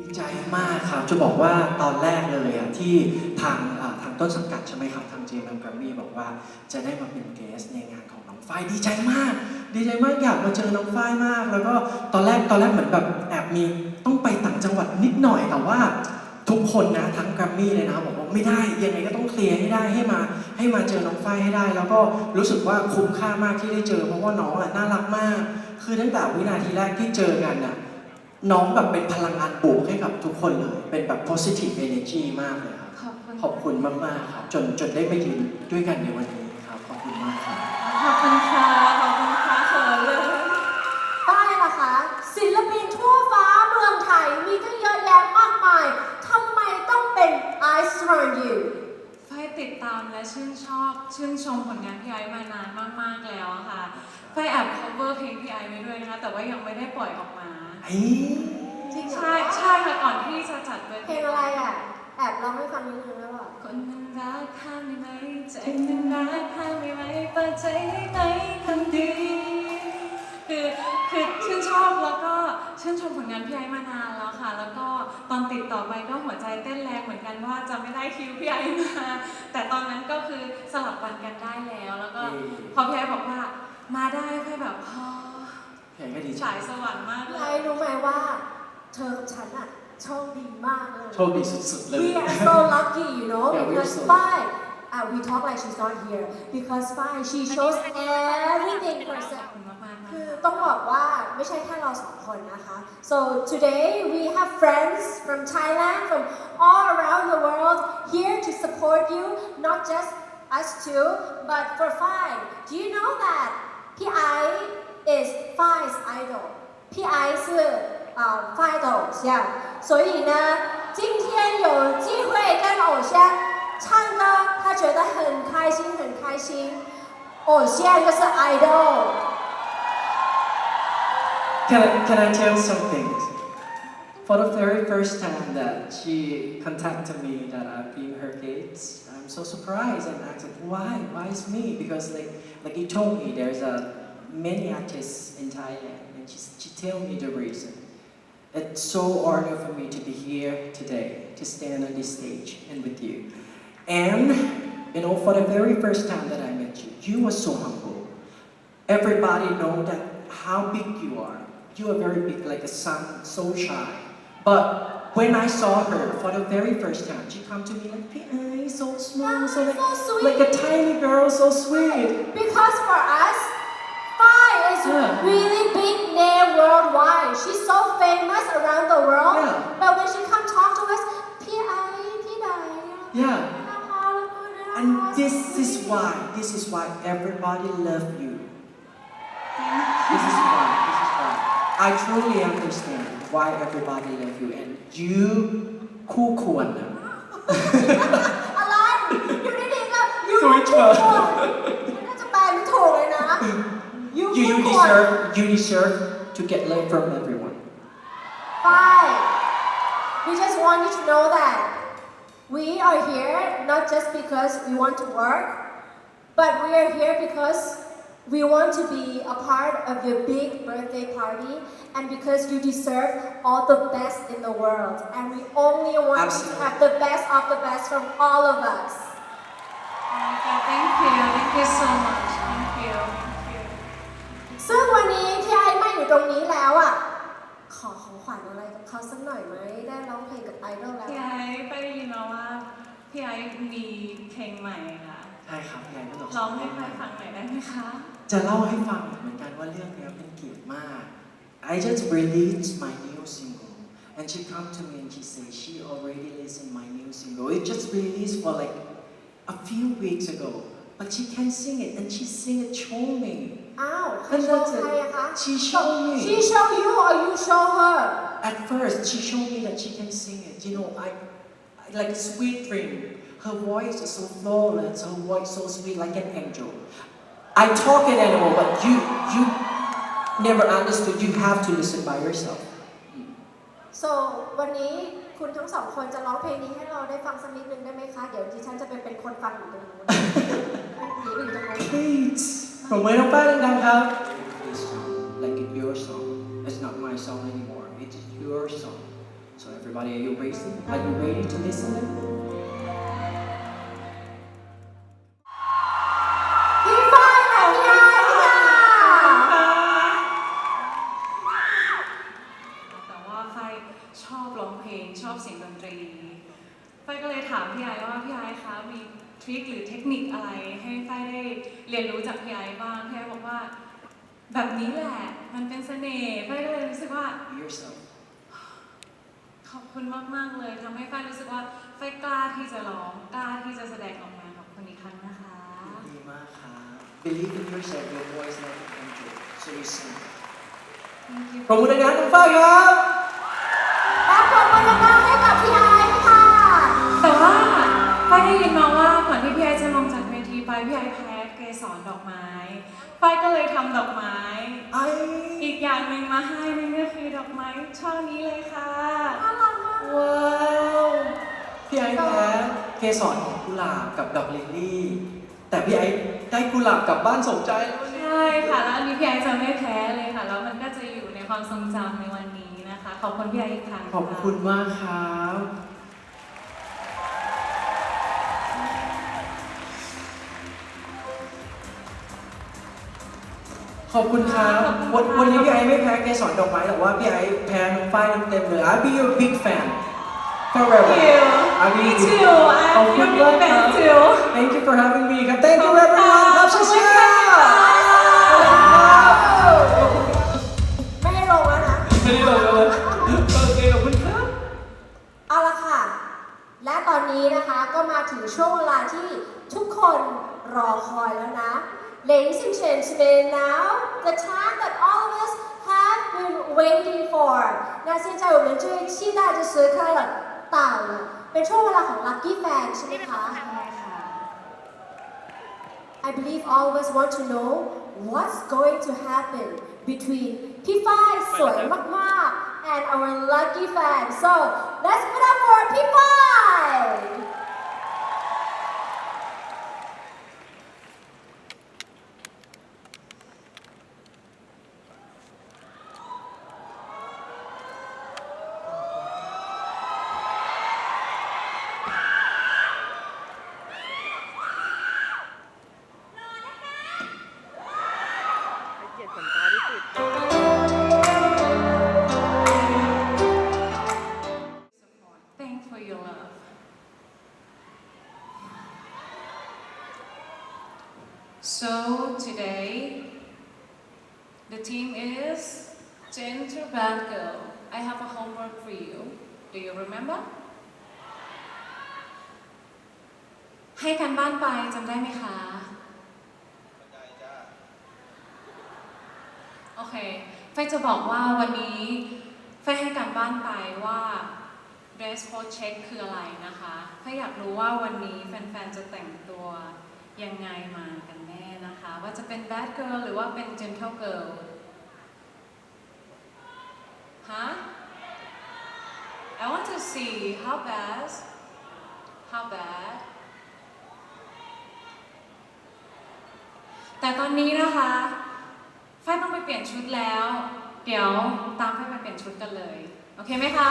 ดีใจมากครับ จะบอกว่าตอนแรกเลยอะที่ทางอ่าทางต้นสังกัดใช่ไหมครับ ทาง JM g r a m m y บอกว่าจะได้มาเป็นเกสในงานของน้องฝ้ายดีใจมาก ดีใจมากอยากมาเจอน้องฝ้ายมาก แล้วก็ตอนแรกตอนแรกเหมือนแบบแอบมีต้องไปต่างจังหวัดนิดหน่อยแต่ว่า ทุกคนนะทั้งแกรมมี่เลยนะบอกว่าไม่ได้ยังไงก็ต้องเคลียร์ให้ได้ให้มาให้มาเจอน้องฝ้ายให้ได้ แล้วก็รู้สึกว่าคุ้มค่ามากที่ได้เจอ เพราะว่าน้องอะน่ารักมาก คือตั้งแต่วินาทีแรกที่เจอกันน่ะ น้องแบบเป็นพลังงานบวกให้กับทุกคนเลย เป็นแบบ positive energy มากเลยครับ ขอบคุณ ขอบคุณมากๆครับ จนจนได้มายืนด้วยกันในวันนี้ครับ ขอบคุณมากครับ ขอบคุณค่ะ ขอบคุณค่ะเขินเลยป้ายล่ะคะศิลปินทั่วฟ้าเมืองไทยมีตั้งเยอะแยะมากมายทำไมต้องเป็น I Surround You ไฟติดตามและชื่นชอบ ชื่นชมผลงานพี่ไอซ์มานานมากๆแล้วอะค่ะไฟแอบ cover เพลงพี่ไอซ์ไว้ด้วยนะคะ แต่ว่ายังไม่ได้ปล่อยออกมา เฮ้ยจริงเหรอใช่ใช่ค่ะก่อนที่จะจัดเวเพลงอะไรอะ แอบร้องให้ฟังนิดนึงได้ป่ะคนนั้นรักห้ามได้ไหมใจนั้นรักห้ามได้ไหมเปิดใจได้ไหมคนดีคือคือชื่นชอบแล้วก็ชื่นชมผลงานพี่ไอซ์มานานแล้วค่ะ แล้วก็ตอนติดต่อไปก็หัวใจเต้นแรงเหมือนกันว่าจะไม่ได้คิวพี่ไอซ์มาแต่ตอนนั้นก็คือสลับวันกันได้แล้ว แล้วก็พอพี่ไอซ์บอกว่ามาได้แค่แบบพอ เพลงก็ดีใจฉายสวรรค์มากเลพี่ยไอรู้ไหมว่า เธอกับฉันอะโชคดีมากเลย โชคดีสุดๆเลย We are so lucky, you know, Yeah, we're because so- Spy, uh, we talk like she's not here, because Spy, she shows everything ขอบ herself. คุณมากๆคือนะคะต้องบอกว่าไม่ใช่แค่เราสองคนนะคะ so today we have friends from Thailand from all around the world here to support you not just us two but for Fai do you know that พี่ไอซ์ is Fai's idol。Can I, can I tell something? For the very first time that she contacted me that I've been her kids, I'm so surprised and asked, why? Why is me? Because like like you told me there's a many artists in Thailand, and she she tell me the reason. It's so honor for me to be here today, to stand on this stage and with you. And you know, for the very first time that I met you, you were so humble. Everybody know that how big you are. You are very big, like a sun, so shy. But when I saw her for the very first time, she come to me like, "Pi, so small, so like, so sweet. like a tiny girl, so sweet." Because for us, Phi is Yeah. really big name worldwide. She's so famous around the world. Yeah. But when she come talk to us, P I P Yeah. And this is why, this is why everybody love you. This is why, this is why. I truly understand why everybody love you and you คู่ควรนะ อะไรอยู่ดีๆก็ you สวยเฉิน ฉัน you, you deserve, you deserve to get love from everyone. Five. We just want you to know that we are here not just because we want to work, but we are here because we want to be a part of your big birthday party and because you deserve all the best in the world. And we only want Absolutely. to have the best of the best from all of us. Okay, thank you. Thank you so much. ตรงนี้แล้วอะ ขอของขวัญอะไรกับเขาสักหน่อยไหมได้ร้องเพลงกับไอดอลแล้ว พี่ไอซ์ไปได้ยินมาว่าพี่ไอซ์มีเพลงใหม่ค่ะใช่ครับยายก็บอกร้องให้ใครฟังหน่อยได้ไหมคะ จะเล่าให้ฟังเหมือนกันว่าเรื่องเนี้ยเป็นเกียรติมาก I just released my new single and she come to me and she say she already listened my new single it just released for like a few weeks ago but she can sing it and she sing it show me อ้าวใคร And โชว์ that's ใครอะคะ it she show me She show you or you show her At first, she showed me that she can sing it. You know, I, I like a sweet dream. Her voice is so flawless. Her voice so sweet, like an angel. I talk an animal, but you, you never understood. You have to listen by yourself. so วันนี้คุณทั้งสองคนจะร้องเพลงนี้ให้เราได้ฟังสักนิดนึงได้ไหมคะ เดี๋ยวดิฉันจะเป็นเป็นคนฟังอยู่ตรงนู้นหนีไปอยู่ตรงนู้น Please. From when I'm fighting down, how? Please song, like it's your song. It's not my song anymore. It's your song. So everybody, are you ready? Are you ready to listen? นี้แหละ มันเป็นเสน่ห์ไฟก็เลยรู้สึกว่า Be yourself. ขอบคุณมาก ๆ เลยทำให้ไฟรู้สึกว่าไฟกล้าที่จะร้องกล้าที่จะแสดงออกมาขอบคุณอีกครั้งนะคะ ดีมากครับ Believe in yourself. Your voice never enter. So you sing. Thank you ปรบมือดังๆน้องฝ้ายครับ แพ้เกสรดอกไม้ไฟก็เลยทำดอกไม้ ไออีกอย่างหนึ่งมาให้นั่นก็คือดอกไม้ช่อนี้เลยค่ะ น่ารักมากว้าวพี่ไอ้แพ้เกสรของกุหลาบกับดอกลิลลี่ แต่พี่ไอ้ได้กุหลาบกลับบ้านสมใจแล้ววันนี้ใช่ค่ะ แล้วอันนี้พี่ไอจะไม่แพ้เลยค่ะ แล้วมันก็จะอยู่ในความทรงจำในวันนี้นะคะ ขอบคุณพี่ไออีกครั้งขอบคุณมากครับ ขอบคุณครับวันวันนี้พี่ไอ้ไม่แพ้เกสรดอกไม้แต่ว่าพี่ไอ้แพ้น้องฝ้ายเต็มๆเลย I'll be your big fan forever Thank you I'll be Me your big too fan. ขอบ I'm คุ your ณ big มากค fan รับ too Thank you for having 现在我们最期待的时刻了到了เป็นช่วงเวลาของ Lucky Fan ใช่ไหมคะ I believe all of us want to know what's going to happen between พี่ฝ้ายสวยมากๆ and our lucky fan. So let's put up for พี่ฝ้าย for your love. So today, the team is Gentle Bad Girl. I have a homework for you. Do you remember? ให้กันบ้านไปจำได้ไหมคะ โอเค ไฟจะบอกว่าวันนี้ ไฟให้การบ้านไปว่า dress code check คืออะไรนะคะไฟอยากรู้ว่าวันนี้แฟนๆ จะแต่งตัวยังไงมากันแน่นะคะ ว่าจะเป็น bad girl หรือว่าเป็น gentle girl ฮะ I want to see how bad how bad แต่ตอนนี้นะคะฝ้ายต้องไปเปลี่ยนชุดแล้ว เดี๋ยวตามฝ้ายไปเปลี่ยนชุดกันเลย โอเคไหมคะ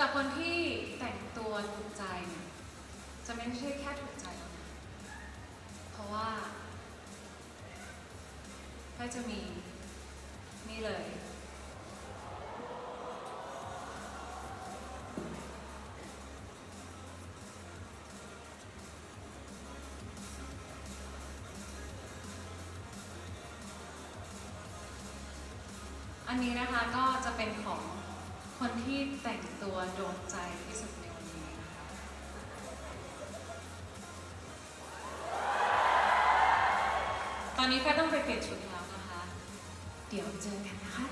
แต่คนที่แต่งตัวถูกใจเนี่ยจะไม่ใช่แค่ถูกใจแล้วนะเพราะว่าก็จะมีนี่เลย อันนี้นะคะก็จะเป็นของ คนที่แต่งตัวโดนใจที่สุดในวันนี้นะคะตอนนี้แค่ต้องไปเปลี่ยนชุดแล้วนะคะ เดี๋ยวเจอกันนะคะ